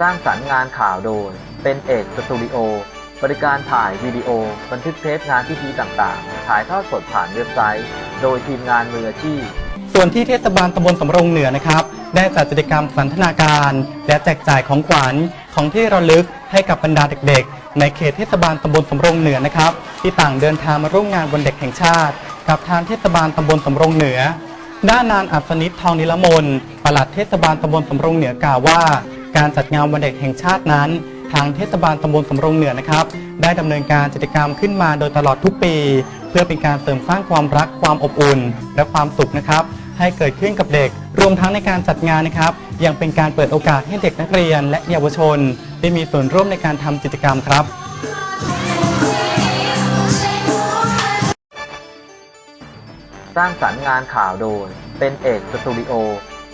สร้างสรรค์งานข่าวโดย เป็นเอกสตูดิโอ บริการถ่ายวิดีโอ บันทึกเทปงานพิธีต่างๆ ถ่ายทอดสดผ่านเว็บไซต์ โดยทีมงานมืออาชีพ ส่วนที่เทศบาลตำบลสำโรงเหนือนะครับ ได้จัดกิจกรรมสันทนาการ และแจกจ่ายของขวัญของที่ระลึกให้กับบรรดาเด็ก ๆ ในเขตเทศบาลตำบลสำโรงเหนือนะครับ ที่ต่างเดินทางมาร่วมงานวันเด็กแห่งชาติ กับทางเทศบาลตำบลสำโรงเหนือ ด้านนานอัศนิตทองนิลมนปลัดเทศบาลตำบลสำโรงเหนือกล่าวว่า การจัดงานวันเด็กแห่งชาตินั้น ทางเทศบาลตำบลสำรงเหนือนะครับ ได้ดำเนินการกิจกรรมขึ้นมาโดยตลอดทุกปี เพื่อเป็นการเสริมสร้างความรักความอบอุ่น และความสุขนะครับ ให้เกิดขึ้นกับเด็ก รวมทั้งในการจัดงานนะครับ ยังเป็นการเปิดโอกาสให้เด็กนักเรียน และเยาวชน ได้มีส่วนร่วมในการทำกิจกรรมครับสร้างสรรค์งานข่าวโดย เป็นเอกสตูดิโอ